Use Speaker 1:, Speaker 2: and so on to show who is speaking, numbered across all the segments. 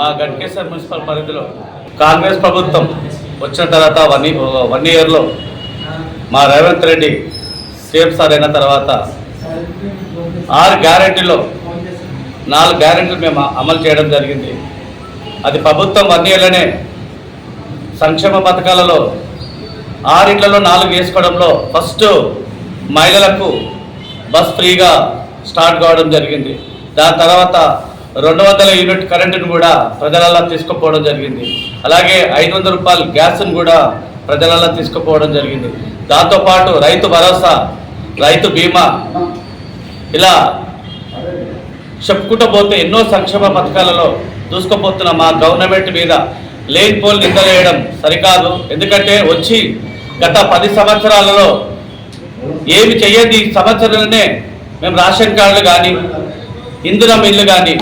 Speaker 1: మా గట్కేశ్వర్ మున్సిపల్ పరిధిలో కాంగ్రెస్ ప్రభుత్వం వచ్చిన తర్వాత వన్ వన్ ఇయర్లో మా రేవంత్ రెడ్డి సీఎం సార్ అయిన తర్వాత ఆరు గ్యారెంటీలో నాలుగు గ్యారెంటీలు మేము అమలు చేయడం జరిగింది. అది ప్రభుత్వం వన్ ఇయర్లోనే సంక్షేమ పథకాలలో ఆరింట్లలో నాలుగు వేసుకోవడంలో ఫస్ట్ మహిళలకు బస్ ఫ్రీగా స్టార్ట్ కావడం జరిగింది. దాని తర్వాత రెండు వందల యూనిట్ కరెంటును కూడా ప్రజలలో తీసుకుపోవడం జరిగింది. అలాగే ఐదు వందల రూపాయల గ్యాస్ను కూడా ప్రజలలో తీసుకుపోవడం జరిగింది. దాంతోపాటు రైతు భరోసా రైతు బీమా ఇలా చెప్పుకుంటూ పోతే ఎన్నో సంక్షేమ పథకాలలో దూసుకుపోతున్న మా గవర్నమెంట్ మీద లేని పోల్ నిందలేయడం సరికాదు. ఎందుకంటే వచ్చి గత పది సంవత్సరాలలో ఏమి చేయని సంవత్సరాలనే మేము రేషన్ కార్డులు కానీ ఇందిరా మిల్లు కానీ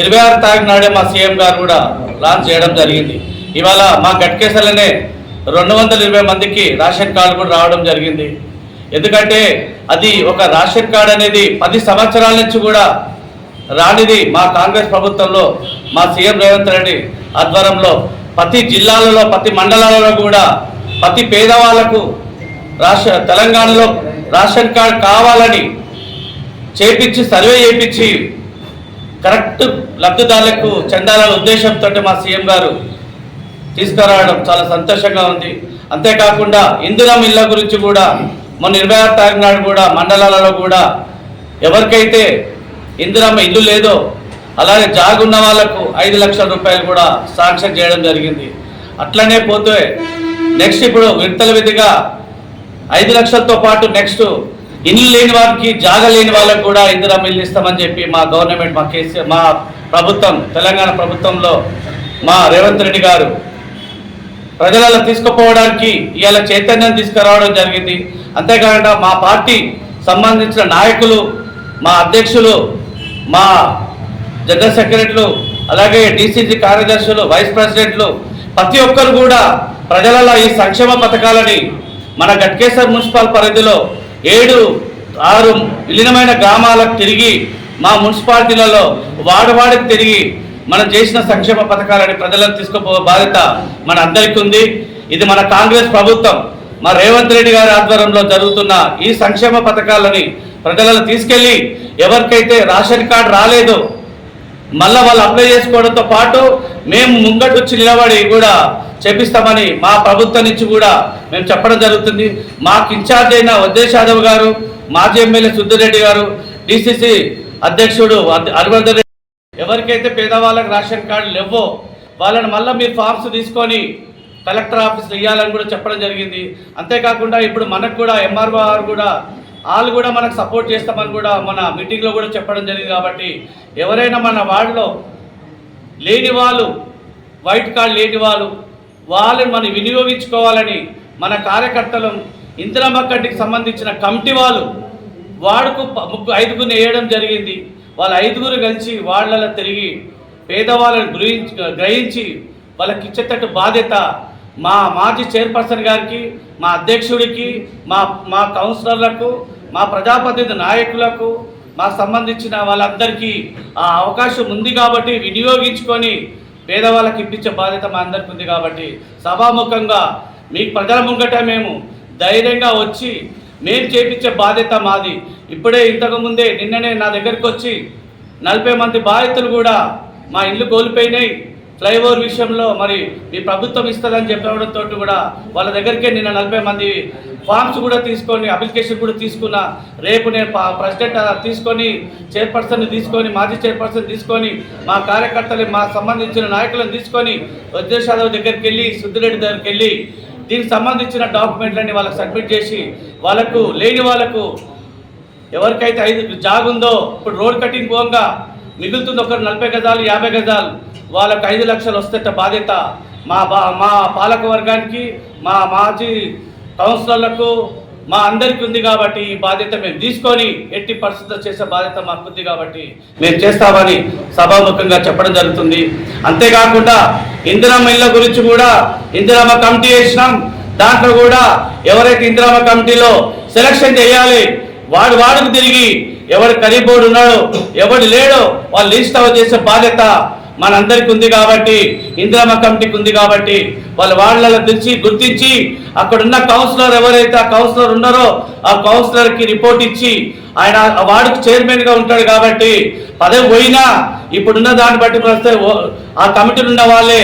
Speaker 1: ఇరవై ఆరు తారీఖు నాడే మా సీఎం గారు కూడా లాంచ్ చేయడం జరిగింది. ఇవాళ మా గట్కేసలనే రెండు వందల ఇరవై మందికి రేషన్ కార్డు కూడా రావడం జరిగింది. ఎందుకంటే అది ఒక రేషన్ కార్డు అనేది పది సంవత్సరాల నుంచి కూడా రానిది మా కాంగ్రెస్ ప్రభుత్వంలో మా సీఎం రేవంత్ రెడ్డి ఆధ్వర్యంలో. ప్రతి జిల్లాలలో ప్రతి మండలాలలో కూడా ప్రతి పేదవాళ్ళకు రాష్ట్ర తెలంగాణలో రేషన్ కార్డు కావాలని చేపించి సర్వే చేయించి కరెక్ట్ లబ్ధిదారులకు చెందాల ఉద్దేశంతో మా సీఎం గారు తీసుకురావడం చాలా సంతోషంగా ఉంది. అంతేకాకుండా ఇందిరా ఇళ్ళ గురించి కూడా మొన్న ఇరవై ఆరు తారీఖు నాడు కూడా మండలాలలో కూడా ఎవరికైతే ఇందిరమ్మ ఇల్లు లేదో అలాగే జాగున్న వాళ్ళకు ఐదు లక్షల రూపాయలు కూడా శాంక్షన్ చేయడం జరిగింది. అట్లనే పోతే నెక్స్ట్ ఇప్పుడు విడతల విధిగా ఐదు లక్షలతో పాటు నెక్స్ట్ ఇల్లు లేని వారికి జాగ లేని వాళ్ళకు కూడా ఇందిరమ్మ ఇల్లు ఇస్తామని చెప్పి మా గవర్నమెంట్ మా కేసీఆర్ మా ప్రభుత్వం తెలంగాణ ప్రభుత్వంలో మా రేవంత్ రెడ్డి గారు ప్రజలలో తీసుకుపోవడానికి ఇవాళ చైతన్యం తీసుకురావడం జరిగింది. అంతేకాకుండా మా పార్టీ సంబంధించిన నాయకులు మా అధ్యక్షులు మా జనరల్ సెక్రటరీలు అలాగే డీసీసీ కార్యదర్శులు వైస్ ప్రెసిడెంట్లు ప్రతి ఒక్కరు కూడా ప్రజలలో ఈ సంక్షేమ పథకాలని మన గట్కేశ్వర్ మున్సిపల్ పరిధిలో ఏడు ఆరు విలీనమైన గ్రామాలకు తిరిగి మా మున్సిపాలిటీలలో వాడవాడికి తిరిగి మనం చేసిన సంక్షేమ పథకాలని ప్రజలకు తీసుకుపో బాధ్యత మన అందరికీ ఉంది. ఇది మన కాంగ్రెస్ ప్రభుత్వం. మా రేవంత్ రెడ్డి గారి ఆధ్వర్యంలో జరుగుతున్న ఈ సంక్షేమ పథకాలని ప్రజలను తీసుకెళ్ళి ఎవరికైతే రేషన్ కార్డు రాలేదో మళ్ళా వాళ్ళు అప్లై చేసుకోవడంతో పాటు మేము ముంగட்டு వచ్చి నిలబడి కూడా చేపిస్తామని మా ప్రభుత్వం నుంచి కూడా మేము చెప్పడం జరుగుతుంది. మాకు ఇన్ఛార్జ్ అయిన వద్దేశ్ యాదవ్ గారు మాజీ ఎమ్మెల్యే సుద్దిరెడ్డి గారు డిసిసి అధ్యక్షుడు హరివర్ధన్ రెడ్డి ఎవరికైతే పేదవాళ్ళకి రేషన్ కార్డు లేవో వాళ్ళని మళ్ళీ మీరు ఫార్మ్స్ తీసుకొని కలెక్టర్ ఆఫీస్లో ఇవ్వాలని కూడా చెప్పడం జరిగింది. అంతేకాకుండా ఇప్పుడు మనకు కూడా ఎంఆర్ఓ గారు కూడా వాళ్ళు కూడా మనకు సపోర్ట్ చేస్తామని కూడా మన మీటింగ్లో కూడా చెప్పడం జరిగింది కాబట్టి ఎవరైనా మన వార్డులో లేని వాళ్ళు వైట్ కార్డు లేని వాళ్ళు వాళ్ళని మనం వినియోగించుకోవాలని మన కార్యకర్తలు ఇందిరమ్మ కంటికి సంబంధించిన కమిటీ వాళ్ళు వాడుకు ముగ్గు ఐదుగురిని వేయడం జరిగింది. వాళ్ళ ఐదుగురు కలిసి వాళ్ళలో తిరిగి పేదవాళ్ళని గ్రహించి గ్రహించి వాళ్ళకి ఇచ్చేటట్టు బాధ్యత మా మాజీ చైర్పర్సన్ గారికి మా అధ్యక్షుడికి మా మా కౌన్సిలర్లకు మా ప్రజాప్రతినిధి నాయకులకు మాకు సంబంధించిన వాళ్ళందరికీ ఆ అవకాశం ఉంది కాబట్టి వినియోగించుకొని పేదవాళ్ళకి ఇప్పించే బాధ్యత మా అందరికి ఉంది కాబట్టి సభాముఖంగా మీకు ప్రజల ముంగట మేము ధైర్యంగా వచ్చి మేము చేపించే బాధ్యత మాది. ఇప్పుడే ఇంతకుముందే నిన్ననే నా దగ్గరికి వచ్చి నలభై మంది బాధితులు కూడా మా ఇల్లు కోల్పోయినాయి. ఫ్లైఓవర్ విషయంలో మరి మీ ప్రభుత్వం ఇస్తుందని చెప్పడంతో కూడా వాళ్ళ దగ్గరికే నిన్న నలభై మంది ఫామ్స్ కూడా తీసుకొని అప్లికేషన్ కూడా తీసుకున్న రేపు నేను ప్రెసిడెంట్ తీసుకొని చైర్పర్సన్ తీసుకొని మాజీ చైర్పర్సన్ తీసుకొని మా కార్యకర్తలు మా సంబంధించిన నాయకులను తీసుకొని వద్దేశాదవ్ దగ్గరికి వెళ్ళి సుద్దిరెడ్డి దగ్గరికి వెళ్ళి దీనికి సంబంధించిన డాక్యుమెంట్లన్నీ వాళ్ళకి సబ్మిట్ చేసి వాళ్ళకు లేని వాళ్ళకు ఎవరికైతే ఐదు జాగుందో ఇప్పుడు రోడ్ కటింగ్ పోగా మిగులుతుంది ఒకరు నలభై గజాలు యాభై గజాలు. వాళ్ళకు ఐదు లక్షలు వస్తే బాధ్యత. మా బా మా పాలక వర్గానికి మా మాజీ కౌన్సిలర్లకు మా అందరికీ ఉంది కాబట్టి ఈ బాధ్యత మేము తీసుకొని ఎట్టి పరిస్థితులు చేసే బాధ్యత మాకు ఉంది కాబట్టి మేము చేస్తామని సభాముఖంగా చెప్పడం జరుగుతుంది. అంతేకాకుండా ఇందిరమ్మ ఇళ్ళ గురించి కూడా ఇందిరమ్మ కమిటీ వేసినాం. దాంట్లో కూడా ఎవరైతే ఇందిరమ్మ కమిటీలో సెలక్షన్ చేయాలి వాడు వాడుకు తిరిగి ఎవడు కరీబోర్డు ఉన్నాడో ఎవడు లేడో వాళ్ళు లిస్ట్ అవుట్ చేసే బాధ్యత మనందరికి ఉంది కాబట్టి ఇందిరామ కమిటీకి ఉంది కాబట్టి వాళ్ళు వాళ్ళ తెచ్చి గుర్తించి అక్కడున్న కౌన్సిలర్ ఎవరైతే ఆ కౌన్సిలర్ ఉన్నారో ఆ కౌన్సిలర్కి రిపోర్ట్ ఇచ్చి ఆయన వార్డుకు చైర్మన్గా ఉంటాడు కాబట్టి పదవి పోయినా ఇప్పుడున్న దాన్ని బట్టి వస్తే ఆ కమిటీలు ఉన్న వాళ్ళే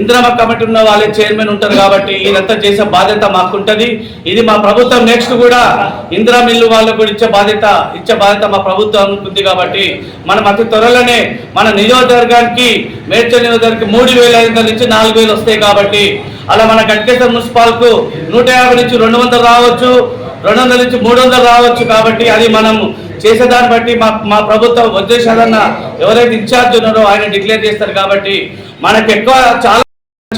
Speaker 1: ఇందిరామ కమిటీ ఉన్న వాళ్ళే చైర్మన్ ఉంటారు కాబట్టి ఇదంతా చేసే బాధ్యత మాకుంటది. ఇది మా ప్రభుత్వం నెక్స్ట్ కూడా ఇందిరా మిల్లు వాళ్ళకు కూడా ఇచ్చే బాధ్యత ఇచ్చే బాధ్యత మా ప్రభుత్వం ఉంది కాబట్టి మనం అతి త్వరలోనే మన నియోజకవర్గానికి మేడ్చల్ నియోజకవర్గానికి మూడు వేల ఐదు వందల నుంచి నాలుగు వేలు వస్తాయి కాబట్టి అలా మన గట్కేశ్వర మున్సిపాల్కు నూట యాభై నుంచి రెండు వందలు రావచ్చు. రెండు వందల నుంచి మూడు వందలు రావచ్చు కాబట్టి అది మనం చేసేదాన్ని బట్టి మా మా ప్రభుత్వ ఉద్దేశాలన్న ఎవరైతే ఇన్ఛార్జ్ ఉన్నారో ఆయన డిక్లేర్ చేస్తారు కాబట్టి మనకు ఎక్కువ చాలా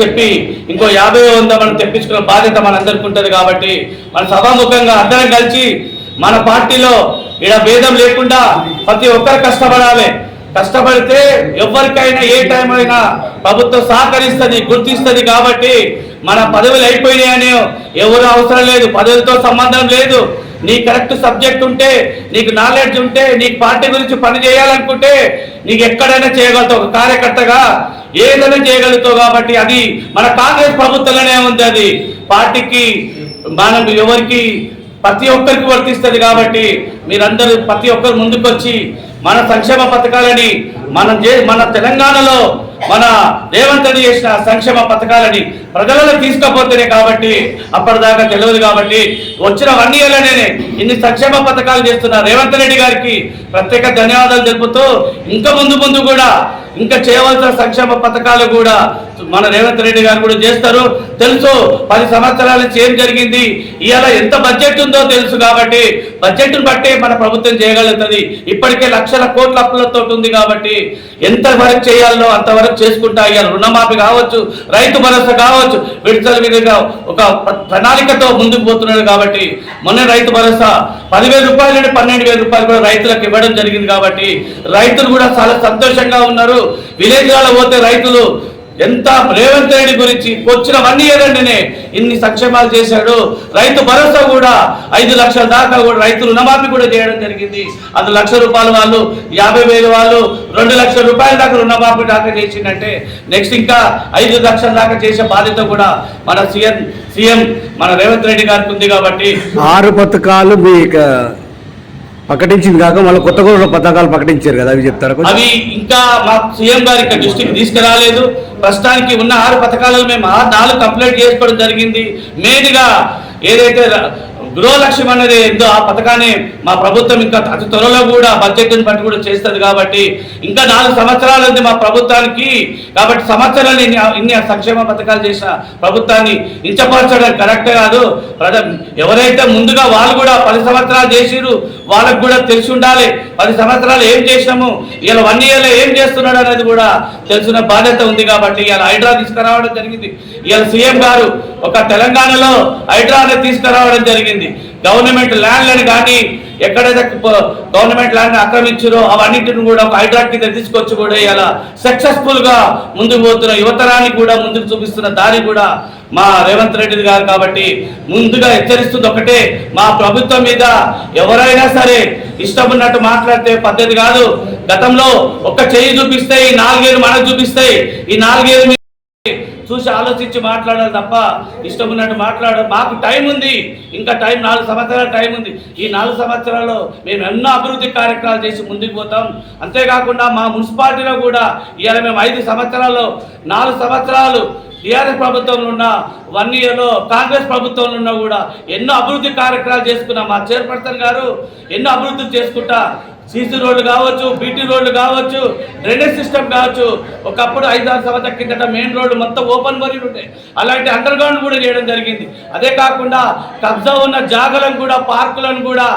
Speaker 1: చెప్పి ఇంకో యాభై వంద మనం తెప్పించుకున్న బాధ్యత మనందరికి ఉంటుంది కాబట్టి మన సభాముఖంగా అందరం కలిసి మన పార్టీలో ఇలా భేదం లేకుండా ప్రతి ఒక్కరు కష్టపడాలి. కష్టపడితే ఎవరికైనా ఏ టైం అయినా ప్రభుత్వం సహకరిస్తుంది గుర్తిస్తుంది కాబట్టి మన పదవులు అయిపోయినాయని ఎవరు అవసరం లేదు. పదవులతో సంబంధం లేదు. నీ కరెక్ట్ సబ్జెక్ట్ ఉంటే నీకు నాలెడ్జ్ ఉంటే నీకు పార్టీ గురించి పని చేయాలనుకుంటే నీకు ఎక్కడైనా చేయగలుగుతావు. ఒక కార్యకర్తగా ఏదైనా చేయగలుగుతావు కాబట్టి అది మన కాంగ్రెస్ ప్రభుత్వంలోనే ఉంది అది. పార్టీకి మనం ఎవరికి ప్రతి ఒక్కరికి వర్తిస్తుంది కాబట్టి మీరందరూ ప్రతి ఒక్కరు ముందుకొచ్చి మన సంక్షేమ పథకాలని మనం చే మన తెలంగాణలో మన రేవంత్ రెడ్డి చేసిన సంక్షేమ పథకాలని ప్రజలలో తీసుకపోతేనే కాబట్టి అప్పటిదాకా తెలియదు కాబట్టి వచ్చిన వన్ ఇయర్లోనే ఇన్ని సంక్షేమ పథకాలు చేస్తున్న రేవంత్ రెడ్డి గారికి ప్రత్యేక ధన్యవాదాలు తెలుపుతూ ఇంకా ముందు ముందు కూడా ఇంకా చేయవలసిన సంక్షేమ పథకాలు కూడా మన రేవంత్ రెడ్డి గారు కూడా చేస్తారు. తెలుసు పది సంవత్సరాల నుంచి ఏం జరిగింది. ఇవాళ ఎంత బడ్జెట్ ఉందో తెలుసు కాబట్టి బడ్జెట్ బట్టే మన ప్రభుత్వం చేయగలుగుతుంది. ఇప్పటికే లక్షల కోట్ల అప్పులతో ఉంది కాబట్టి ఎంత వరకు చేయాలో అంతవరకు చేసుకుంటా ఇవాళ రుణమాఫీ కావచ్చు రైతు భరోసా కావచ్చు విడుదల మీదుగా ఒక ప్రణాళికతో ముందుకు పోతున్నాడు కాబట్టి మొన్న రైతు భరోసా పదివేల రూపాయలు నుండి పన్నెండు వేల రూపాయలు కూడా రైతులకు ఇవ్వడం జరిగింది కాబట్టి రైతులు కూడా చాలా సంతోషంగా ఉన్నారు. విలేజ్లలో పోతే రైతులు ఎంత రేవంత్ రెడ్డి గురించి వచ్చిన వన్ ఇయర్ ఇన్ని సంక్షేమాలు చేశాడు. రైతు భరోసా కూడా ఐదు లక్షల దాకా కూడా రైతు రుణమాఫీ కూడా చేయడం జరిగింది. అది లక్ష రూపాయల వాళ్ళు యాభై వేలు వాళ్ళు రెండు లక్షల రూపాయల దాకా రుణమాఫీ దాకా చేసిందంటే నెక్స్ట్ ఇంకా ఐదు లక్షల దాకా చేసే బాధ్యత కూడా మన సీఎం సీఎం మన రేవంత్ రెడ్డి గారికి ఉంది కాబట్టి
Speaker 2: ఆరు పథకాలు మీ ప్రకటించింది కాక మళ్ళీ కొత్త కూడా పథకాలు ప్రకటించారు కదా అవి చెప్తారు
Speaker 1: అవి ఇంకా మా సీఎం గారి ఇక్కడ దృష్టికి తీసుకురాలేదు. ప్రస్తుతానికి ఉన్న ఆరు పథకాలను మేము ఆ నాలుగు కంప్లీట్ చేసుకోవడం జరిగింది. మెయిన్గా ఏదైతే గృహలక్ష్యం అనేది ఎంతో ఆ పథకాన్ని మా ప్రభుత్వం ఇంకా అతి త్వరలో కూడా బడ్జెట్ని బట్టి కూడా చేస్తుంది కాబట్టి ఇంకా నాలుగు సంవత్సరాలు ఉంది మా ప్రభుత్వానికి. కాబట్టి సంవత్సరాలు ఇన్ని ఇన్ని సంక్షేమ పథకాలు చేసిన ప్రభుత్వాన్ని ఇంచపరచడం కరెక్ట్ కాదు. ప్రజ ఎవరైతే ముందుగా వాళ్ళు కూడా పది సంవత్సరాలు చేసిరు వాళ్ళకు కూడా తెలిసి ఉండాలి. పది సంవత్సరాలు ఏం చేసినాము ఇలా వన్ ఇయర్లో ఏం చేస్తున్నాడు అనేది కూడా తెలిసిన బాధ్యత ఉంది కాబట్టి ఇలా హైడ్రా తీసుకురావడం జరిగింది. ఇలా సీఎం గారు ఒక తెలంగాణలో హైడ్రా అనేది తీసుకురావడం జరిగింది. గవర్నమెంట్ ల్యాండ్లను కానీ ఎక్కడైతే గవర్నమెంట్ ల్యాండ్ ఆక్రమించారో అవన్నిటిని కూడా ఒక హైడ్రా కింద తీసుకొచ్చి కూడా ఇలా సక్సెస్ఫుల్గా ముందుకు పోతున్న యువతరానికి కూడా ముందుకు చూపిస్తున్న దారి కూడా మా రేవంత్ రెడ్డి గారు కాబట్టి ముందుగా హెచ్చరిస్తుంది ఒకటే మా ప్రభుత్వం మీద ఎవరైనా సరే ఇష్టం ఉన్నట్టు మాట్లాడితే పద్ధతి కాదు. గతంలో ఒక్క చెయ్యి చూపిస్తే ఈ నాలుగేళ్ళు మనకు చూపిస్తాయి ఈ నాలుగేళ్ళు మీ- చూసి ఆలోచించి మాట్లాడాలి తప్ప ఇష్టం ఉన్నట్టు మాట్లాడ మాకు టైం ఉంది. ఇంకా టైం నాలుగు సంవత్సరాల టైం ఉంది. ఈ నాలుగు సంవత్సరాల్లో మేము ఎన్నో అభివృద్ధి కార్యక్రమాలు చేసి ముందుకు పోతాం. అంతేకాకుండా మా మున్సిపాలిటీలో కూడా ఇవాళ మేము ఐదు సంవత్సరాల్లో నాలుగు సంవత్సరాలు టీఆర్ఎస్ ప్రభుత్వంలో ఉన్న వన్ ఇయర్లో కాంగ్రెస్ ప్రభుత్వంలో ఉన్నా కూడా ఎన్నో అభివృద్ధి కార్యక్రమాలు చేసుకున్నాం. మా చైర్పర్సన్ గారు ఎన్నో అభివృద్ధి చేసుకుంటా సీసీ రోడ్లు కావచ్చు బీటీ రోడ్లు కావచ్చు డ్రైనేజ్ సిస్టమ్ కావచ్చు ఒకప్పుడు ఐదు ఆరు సంవత్సరాల కిందట మెయిన్ రోడ్డు మొత్తం ఓపెన్ మరీలు ఉంటాయి అలాంటి అండర్ గ్రౌండ్ కూడా చేయడం జరిగింది. అదే కాకుండా కబ్జా ఉన్న జాగలను కూడా పార్కులను కూడా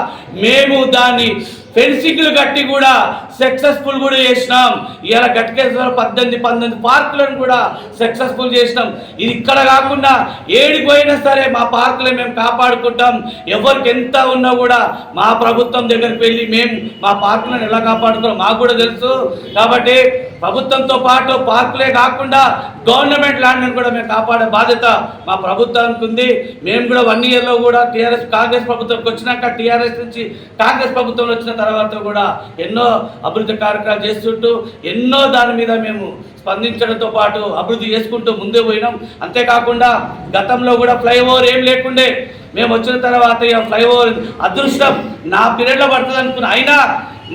Speaker 1: మేము దాన్ని ఫెన్సింగ్లు కట్టి కూడా సక్సెస్ఫుల్ కూడా చేసినాం. ఇవాళ గట్కేశ్వర పద్దెనిమిది పంతొమ్మిది పార్కులను కూడా సక్సెస్ఫుల్ చేసినాం. ఇది ఇక్కడ కాకుండా ఏడిపోయినా సరే మా పార్కులు మేము కాపాడుకుంటాం. ఎవరికి ఎంత ఉన్నా కూడా మా ప్రభుత్వం దగ్గరికి వెళ్ళి మేము మా పార్కులను ఎలా కాపాడుతున్నాం మాకు కూడా తెలుసు. కాబట్టి ప్రభుత్వంతో పాటు పార్కులే కాకుండా గవర్నమెంట్ ల్యాండ్ని కూడా మేము కాపాడే బాధ్యత మా ప్రభుత్వానికి ఉంది. మేము కూడా వన్ ఇయర్లో కూడా టీఆర్ఎస్ కాంగ్రెస్ ప్రభుత్వంకి వచ్చినాక టీఆర్ఎస్ నుంచి కాంగ్రెస్ ప్రభుత్వం వచ్చిన తర్వాత కూడా ఎన్నో అభివృద్ధి కార్యక్రమాలు చేస్తుంటూ ఎన్నో దాని మీద మేము స్పందించడంతో పాటు అభివృద్ధి చేసుకుంటూ ముందే పోయినాం. అంతేకాకుండా గతంలో కూడా ఫ్లైఓవర్ ఏం లేకుండే మేము వచ్చిన తర్వాత ఈ ఫ్లైఓవర్ అదృష్టం నా పీరియడ్లో పడుతుంది అనుకున్నా. అయినా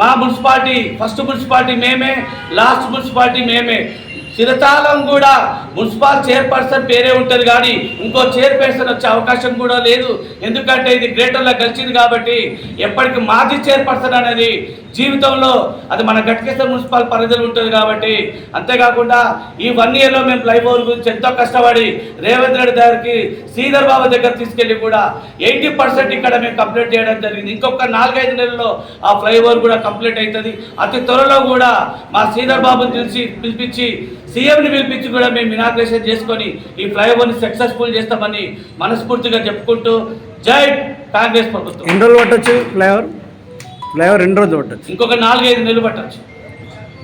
Speaker 1: మా మున్సిపాలిటీ ఫస్ట్ మున్సిపాలిటీ మేమే లాస్ట్ మున్సిపాలిటీ మేమే. చిరకాలం కూడా మున్సిపల్ చైర్పర్సన్ పేరే ఉంటుంది కానీ ఇంకో చైర్పర్సన్ వచ్చే అవకాశం కూడా లేదు. ఎందుకంటే ఇది గ్రేటర్లో కలిసింది కాబట్టి ఎప్పటికీ మాజీ చైర్పర్సన్ అనేది జీవితంలో అది మన గట్కేశ్వర మున్సిపల్ పరిధిలో ఉంటుంది కాబట్టి అంతేకాకుండా ఈ వన్ ఇయర్లో మేము ఫ్లైఓవర్ గురించి ఎంతో కష్టపడి రేవంత్ రెడ్డి గారికి శ్రీధర్ బాబు దగ్గర తీసుకెళ్ళి కూడా ఎయిటీ పర్సెంట్ ఇక్కడ మేము కంప్లీట్ చేయడం జరిగింది. ఇంకొక నాలుగైదు నెలల్లో ఆ ఫ్లైఓవర్ కూడా కంప్లీట్ అవుతుంది. అతి త్వరలో కూడా మా శ్రీధర్ బాబుని పిలిచి పిలిపించి సీఎంని పిలిపించి కూడా మేము ఇనాగ్రేషన్ చేసుకొని ఈ ఫ్లైఓవర్ని సక్సెస్ఫుల్ చేస్తామని మనస్ఫూర్తిగా చెప్పుకుంటూ జై కాంగ్రెస్ ప్రభుత్వం.
Speaker 2: ఎన్ని రోజులు పట్టొచ్చు ఫ్లైఓవర్? ఫ్లైఓవర్ రెండు రోజులు పట్టొచ్చు?
Speaker 1: ఇంకొక నాలుగైదు నెలలు పట్టచ్చు.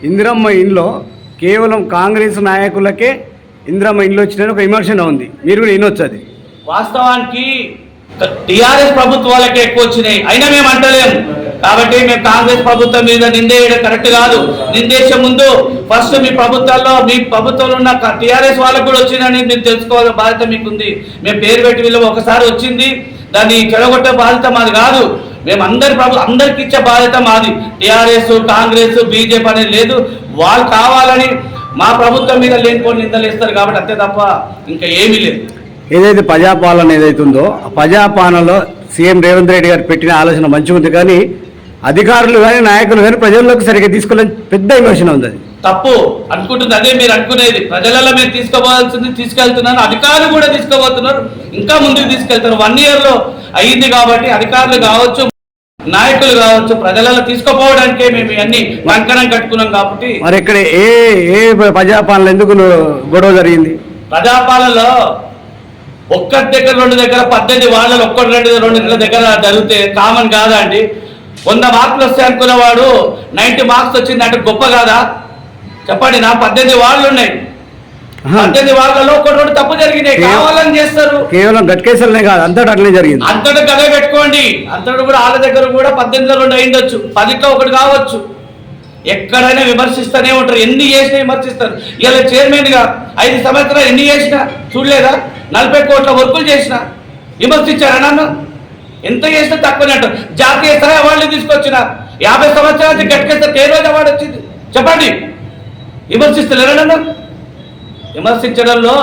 Speaker 2: ఇందిరమ్మ ఇంట్లో కేవలం కాంగ్రెస్ నాయకులకే ఇందిరమ్మ ఇంట్లో వచ్చిన ఒక విమర్శన ఉంది. మీరు కూడా వినొచ్చు అది.
Speaker 1: వాస్తవానికి టిఆర్ఎస్ ప్రభుత్వాలకే ఎక్కువ వచ్చినాయి. అయినా మేము అంటలేము. కాబట్టి మేము కాంగ్రెస్ ప్రభుత్వం మీద నిందేయడం కరెక్ట్ కాదు. నిందేసే ముందు ఫస్ట్ మీ ప్రభుత్వాల్లో మీ ప్రభుత్వంలో ఉన్న టీఆర్ఎస్ వాళ్ళకు కూడా వచ్చిందని మీరు తెలుసుకోవాల్సిన బాధ్యత మీకుంది. మేము పేరు పెట్టి వీళ్ళు ఒకసారి వచ్చింది. దాన్ని చెడగొట్టే బాధ్యత మాది కాదు. మేము అందరి ప్రభు అందరికి ఇచ్చే బాధ్యత మాది. టీఆర్ఎస్ కాంగ్రెస్ బీజేపీ అనేది లేదు. వాళ్ళు కావాలని మా ప్రభుత్వం మీద లేని నిందలు ఇస్తారు కాబట్టి అంతే తప్ప ఇంకా ఏమీ లేదు.
Speaker 2: ఏదైతే ప్రజాపాలన ఏదైతే ఉందో ఆ ప్రజాపాలనలో సీఎం రేవంత్ రెడ్డి గారు పెట్టిన ఆలోచన మంచిగా ఉంది కానీ అధికారులు కానీ నాయకులు కానీ ప్రజల్లోకి సరిగ్గా తీసుకోవాలని పెద్ద విమర్శన ఉంది అది.
Speaker 1: తప్పు. అనుకుంటుంది అదే మీరు అనుకునేది. ప్రజలలో మీరు తీసుకోవాల్సింది తీసుకెళ్తున్నారు అధికారులు కూడా తీసుకోబోతున్నారు. ఇంకా ముందుకు తీసుకెళ్తారు. వన్ ఇయర్లో అయ్యింది కాబట్టి అధికారులు కావచ్చు నాయకులు కావచ్చు ప్రజలలో తీసుకుపోవడానికే మేము ఇవన్నీ కంకణం కట్టుకున్నాం కాబట్టి
Speaker 2: మరి ఇక్కడ ఏ ఏ ప్రజాపాలన ఎందుకు గొడవ జరిగింది?
Speaker 1: ప్రజాపాలనలో ఒక్కటి దగ్గర రెండు దగ్గర పద్దెనిమిది వాళ్ళలో ఒక్కటి రెండు రెండు దగ్గర జరిగితే కామన్ కాదా అండి? వంద మార్కులు వస్తాయి అనుకున్నవాడు నైంటీ మార్క్స్ వచ్చిందంటే గొప్ప కాదా? చెప్పండి నా పద్దెనిమిది వాళ్ళు ఉన్నాయి. పద్దెనిమిది వాళ్ళలో ఒకటి తప్పు జరిగినాయి.
Speaker 2: కేవ-
Speaker 1: కావాలని చేస్తారు.
Speaker 2: కేవలం గట్కేసలనే కాదు అంతటా అట్లనే జరిగింది.
Speaker 1: అంతటి కదే పెట్టుకోండి. అంతటి కూడా వాళ్ళ దగ్గర కూడా పద్దెనిమిదిలో రెండు అయిండొచ్చు. పదిట్లో ఒకటి కావచ్చు. ఎక్కడైనా విమర్శిస్తూనే ఉంటారు. ఎన్ని చేసినా విమర్శిస్తారు. ఇలా చైర్మన్గా ఐదు సంవత్సరాలు ఎన్ని చేసినా చూడలేదా? నలభై కోట్ల వర్కులు చేసిన. విమర్శించారా నన్ను? ఎంత చేసినా తక్కువనే అంటారు. జాతీయ స్థాయి అవార్డులు తీసుకొచ్చిన యాభై సంవత్సరాలకి గట్టికేస్తే ఏ రోజు అవార్డు వచ్చింది. చెప్పండి. విమర్శిస్తలేరా నన్ను విమర్శించడంలో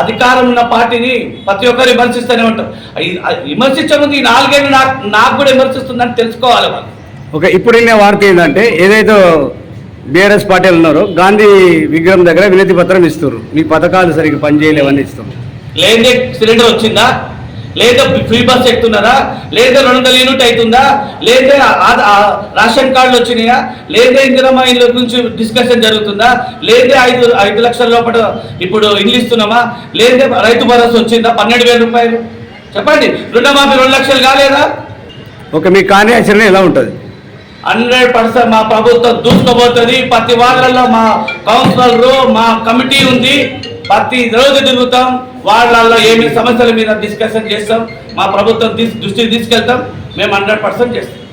Speaker 1: అధికారం ఉన్న పార్టీని ప్రతి ఒక్కరు విమర్శిస్తూనే ఉంటారు. విమర్శించే ముందు ఈ నాలుగేళ్ళు నాకు నాకు కూడా విమర్శిస్తుందని తెలుసుకోవాలి వాళ్ళు.
Speaker 2: ఓకే ఇప్పుడు వినే వార్త ఏంటంటే ఏదైతే బీఆర్ఎస్ పార్టీలు ఉన్నారో గాంధీ విగ్రహం దగ్గర వినతి పత్రం ఇస్తారు మీ పథకాలు సరిగ్గా పనిచేయలేవని ఇస్తాం
Speaker 1: లేదే సిలిండర్ వచ్చిందా? లేదా ఫ్రీ బస్ ఎక్కుతున్నారా? లేదా రెండు వందల యూనిట్ అవుతుందా? లేదా రేషన్ కార్డులు వచ్చినాయా? లేదా ఇందిరమ్మ ఇళ్ళ గురించి డిస్కషన్ జరుగుతుందా? లేదా ఐదు ఐదు లక్షల లోపల ఇప్పుడు ఇల్లు ఇస్తున్నామా? లేదా రైతు భరోసా వచ్చిందా? పన్నెండు వేల రూపాయలు. చెప్పండి రుణమాఫీ రెండు లక్షలు కాలేదా?
Speaker 2: ఓకే మీ కార్యాచరణ ఎలా ఉంటుంది?
Speaker 1: హండ్రెడ్ పర్సెంట్ మా ప్రభుత్వం దూసుకోబోతుంది ప్రతి వాళ్ళల్లో మా కౌన్సిలర్లు మా కమిటీ ఉంది. ప్రతి రోజు తిరుగుతాం. వాళ్ళల్లో ఏమి సమస్యల మీద డిస్కషన్ చేస్తాం. మా ప్రభుత్వం దృష్టికి తీసుకెళ్తాం. మేము హండ్రెడ్ పర్సెంట్ చేస్తాం.